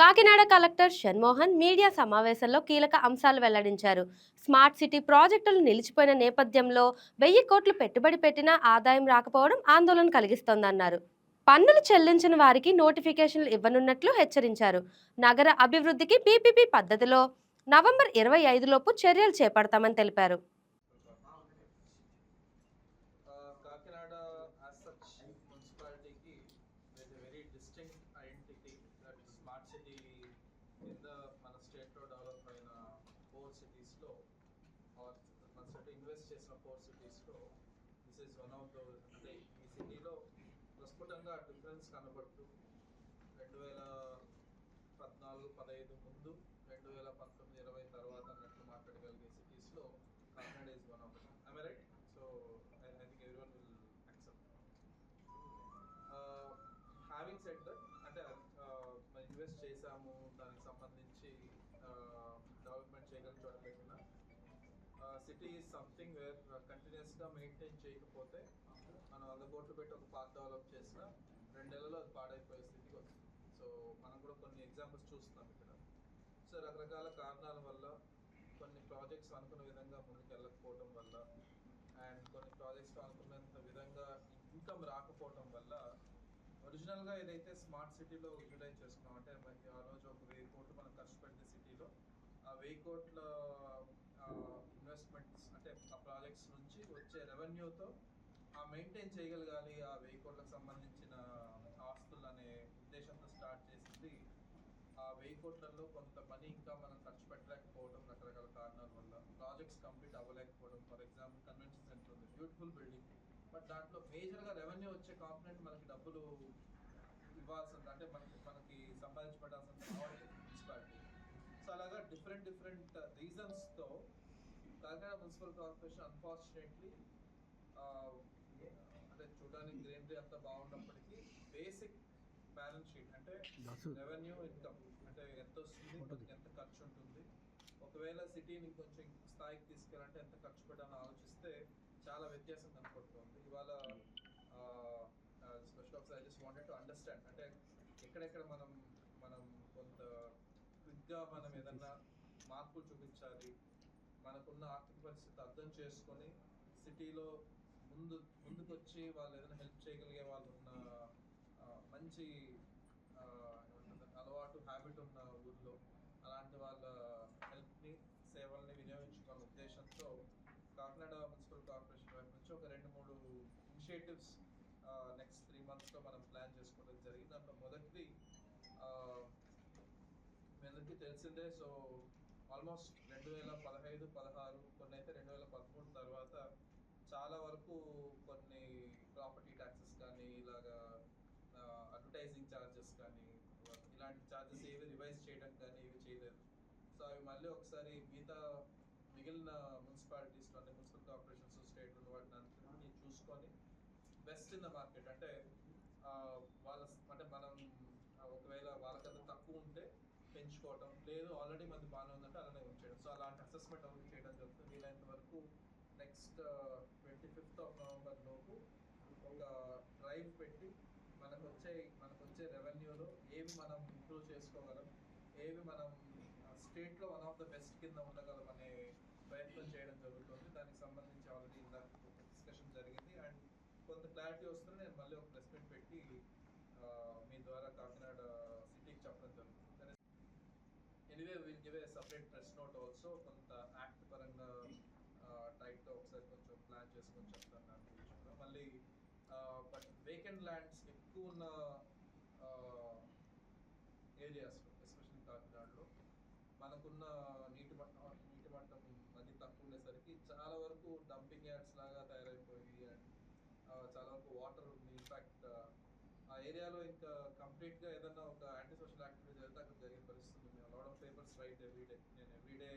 Kakinada collector Shanmohan media సమావేశంలో కీలక అంశాలు వెల్లడించారు. స్మార్ట్ సిటీ ప్రాజెక్టులు నిలిచిపోయిన నేపథ్యంలో వెయ్యి కోట్లు పెట్టుబడి పెట్టినా ఆదాయం రాకపోవడం ఆందోళన కలిగిస్తోందన్నారు. పన్నులు చెల్లించిన వారికి నోటిఫికేషన్లు ఇవ్వనున్నట్లు హెచ్చరించారు. నగర అభివృద్ధికి పీపీపీ పద్ధతిలో నవంబర్ ఇరవై ఐదులోపు చర్యలు చేపడతామని తెలిపారు. స్మార్ట్ సిటీ కింద మన స్టేట్లో డెవలప్ అయిన ఫోర్ సిటీస్లో మన స్టేట్ ఇన్వెస్ట్ చేసిన ఫోర్ సిటీస్లో this is one of the అంటే ఈ సిటీలో ప్రస్ఫుటంగా డిఫరెన్స్ కనబడుతూ రెండు వేల పద్నాలుగు పదహైదు ముందు రెండు వేల పంతొమ్మిది ఇరవై తర్వాత అన్నట్టు మాట్లాడగలిగే సిటీస్లో Kakinada is one of I right so I think every one will accept having set that city is something where కంటిన్యూస్గా మెయింటైన్ చేయకపోతే మనం వంద కోట్లు పెట్టి ఒక పార్క్ డెవలప్ చేసినా రెండు నెలల్లో అది పాడైపోయే స్థితికి వస్తుంది. సో మనం కూడా కొన్ని ఎగ్జాంపుల్స్ చూస్తున్నాం ఇక్కడ. సో రకరకాల కారణాల వల్ల కొన్ని ప్రాజెక్ట్స్ అనుకున్న విధంగా ముందుకెళ్ళకపోవటం వల్ల అండ్ కొన్ని ప్రాజెక్ట్స్ అనుకున్నంత విధంగా ఇన్కమ్ రాకపోవటం వల్ల ఒరిజినల్గా ఏదైతే స్మార్ట్ సిటీలో యూటిలైజ్ చేసుకున్నాం అంటే మనకి ఆ రోజు ఒక వెయ్యి కోట్లు మనం ఖర్చు పెట్టిన సిటీలో ఆ వెయ్యి కోట్ల ఇన్వెస్ట్మెంట్స్ అంటే ఆ ప్రాజెక్ట్స్ నుంచి వచ్చే రెవెన్యూతో ఆ మెయింటైన్ చేయగలగాలి ఆ వెయ్యి కోట్లకు సంబంధించిన ఆస్తులు అనే ఉద్దేశంతో స్టార్ట్ చేసింది. ఆ వెయ్యి కోట్లలో కొంత మనీ ఇంకా మనం ఖర్చు పెట్టలేకపోవడం రకరకాల కారణాల వల్ల ప్రాజెక్ట్స్ కంప్లీట్ అవ్వలేకపోవడం. ఫర్ ఎగ్జాంపుల్ కన్వెన్షన్ సెంటర్ ఉంది బ్యూటిఫుల్ బిల్డింగ్ బట్ దాంట్లో మేజర్గా రెవెన్యూ వచ్చే కాంపనెంట్ మనకి డబ్బులు ఇవ్వాల్సింది అంటే మనకి మనకి సంపాదించబడాల్సింది మున్సిపాలిటీ సో అలాగా డిఫరెంట్ డిఫరెంట్ రీజన్స్తో కాకినాడ మున్సిపల్ కార్పొరేషన్ అన్ఫార్చునేట్లీ అంటే చూడడానికి గ్రీనరీ అంతా బాగున్నప్పటికీ బేసిక్ బ్యాలెన్స్ షీట్ అంటే రెవెన్యూ ఇన్కమ్ అంటే ఎంత వస్తుంది ఎంత ఖర్చు ఉంటుంది. ఒకవేళ సిటీని కొంచెం స్థాయికి తీసుకెళ్ళాలంటే ఎంత ఖర్చు పెట్టాలని ఆలోచిస్తే చాలా వ్యత్యాసం కనపడుతుంది. ఇవాళ special officer I just wanted to understand అంటే ఎక్కడెక్కడ మనం మనం కొంత క్విక్గా మనం ఏదన్నా మార్పులు చూపించాలి మనకున్న ఆర్థిక పరిస్థితి అర్థం చేసుకొని సిటీలో ముందు ముందుకొచ్చి వాళ్ళు ఏదైనా హెల్ప్ చేయగలిగే వాళ్ళు ఉన్న మంచి అలవాటు హ్యాబిట్ ఉన్న ఊర్లో అలాంటి వాళ్ళ హెల్ప్ని సేవల్ని వినియోగించుకోవాలనే ఉద్దేశంతో కాకినాడ మున్సిపల్ కార్పొరేషన్ వైపు నుంచి ఒక రెండు మూడు ఇనిషియేటివ్స్ నెక్స్ట్ త్రీ మంత్స్లో మనం ప్లాన్ చేసుకోవడం జరిగింది. దాంట్లో మొదటిది మీ అందరికీ తెలిసిందే. సో ఆల్మోస్ట్ రెండు వేల పదహైదు పదహారు కొన్ని అయితే రెండు వేల పదమూడు తర్వాత చాలా వరకు కొన్ని ప్రాపర్టీ ట్యాక్సెస్ కానీ ఇలాగా అడ్వర్టైజింగ్ ఛార్జెస్ కానీ ఇలాంటి ఛార్జెస్ ఏవి రివైజ్ చేయడం కానీ ఏవి చేయలేదు. సో అవి మళ్ళీ ఒకసారి మిగతా మిగిలిన మున్సిపాలిటీస్లో అంటే మున్సిపల్ కార్పొరేషన్స్ స్టేట్ వాటిని చూసుకొని బెస్ట్ ఇన్ ద మార్కెట్ అంటే ఆ, వాళ్ళ అంటే మనం ఆ, ఒకవేళ వాళ్ళకంత తక్కువ ఉంటే పెంచుకోవటం లేదు ఆల్రెడీ మనది బాగానే ఉందంటే అలానే ఉంచేయడం సో అలాంటి అసెస్మెంట్ ఒకటి చేయడం జరుగుతుంది. వీలైనంత వరకు next twenty fifth of November లోపు ఒక డ్రైవ్ పెట్టి మనకు వచ్చే మనకు వచ్చే రెవెన్యూలో ఏవి మనం ఇంప్రూవ్ చేసుకోగలం ఏవి మనం స్టేట్లో వన్ ఆఫ్ ద బెస్ట్ కింద ఉండగలం అనే ప్రయత్నం చేయడం జరుగుతుంది. దానికి సంబంధించి ఆల్రెడీ ఇందాక డిస్కషన్ జరిగింది. అండ్ కొంత క్లారిటీ వస్తుంది. నేను మళ్ళీ ఒక ప్రెస్ మీట్ పెట్టి ఆ, మీ ద్వారా కాకినాడ సిటీకి చెప్పడం జరుగుతుంది anyway will give a separate press note also కొంత యాక్ట్ పరంగా టైట్గా ఒకసారి కొంచెం ప్లాన్ చేసుకొని చెప్తాను దాని గురించి కూడా. మళ్ళీ బట్ వేకెంట్ ల్యాండ్స్ ఎక్కువ ఉన్న ఏరియాస్లో ఎస్పెషల్లీ కాకినాడలో మనకున్న నీటి మట్టం నీటి మట్టం అది తక్కువ ఉండేసరికి చాలా వరకు డంపింగ్ యార్డ్స్ లాగా తయారైపోయి అండ్ చాలా వరకు వాటర్ ఉంది ఇన్ఫాక్ట్ ఆ ఏరియాలో ఇంకా కంప్లీట్గా ఏదన్నా ఒక యాంటీ సోషల్ యాక్టివిటీ జరిగితే అక్కడ జరిగే పరిస్థితి పేపర్స్ రైట్ ఎవ్రీడే నేను ఎవ్రీడే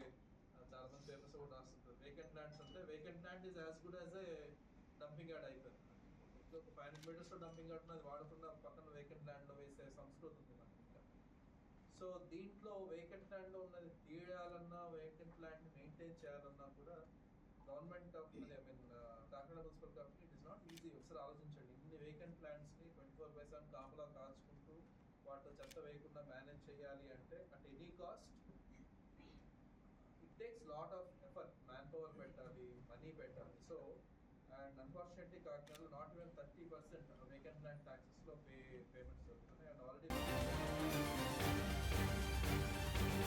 చాలా మంది పేపర్స్ కూడా రాస్తుంటారు. వేకెంట్ ల్యాండ్స్ అంటే vacant land is as good as a dumping yard అయిపోయింది. ఒక ఫైవ్ హండ్రెడ్ మీటర్స్లో డంపింగ్ యార్డ్ ఉన్నది వాడకుండా పక్కన వేకెంట్ ల్యాండ్లో వేసే సంస్కృతి ఉంది మనకి సో దీంట్లో వేకెంట్ ల్యాండ్లో ఉన్నది తీయాలన్నా వేకెంట్ ల్యాండ్ మెయింటైన్ చేయాలన్నా కూడా government of I mean Kakinada municipal company it is not easy ఒకసారి ఆలోచించండి ఇన్ని వేకెంట్ ల్యాండ్స్ని ట్వంటీ ఫోర్ బై సెవెన్ కాపలా కాల్చుకుంటూ వాటితో చెత్త వేయకుండా మేనేజ్ చేయాలి అంటే at any cost it takes lot of effort man power పెట్టాలి మనీ పెట్టాలి. సో అండ్ అన్ఫార్చునేట్లీ కాకినాడలో not even thirty percent vacant land ట్యాక్సెస్లో pay payments జరుగుతున్నాయి. And already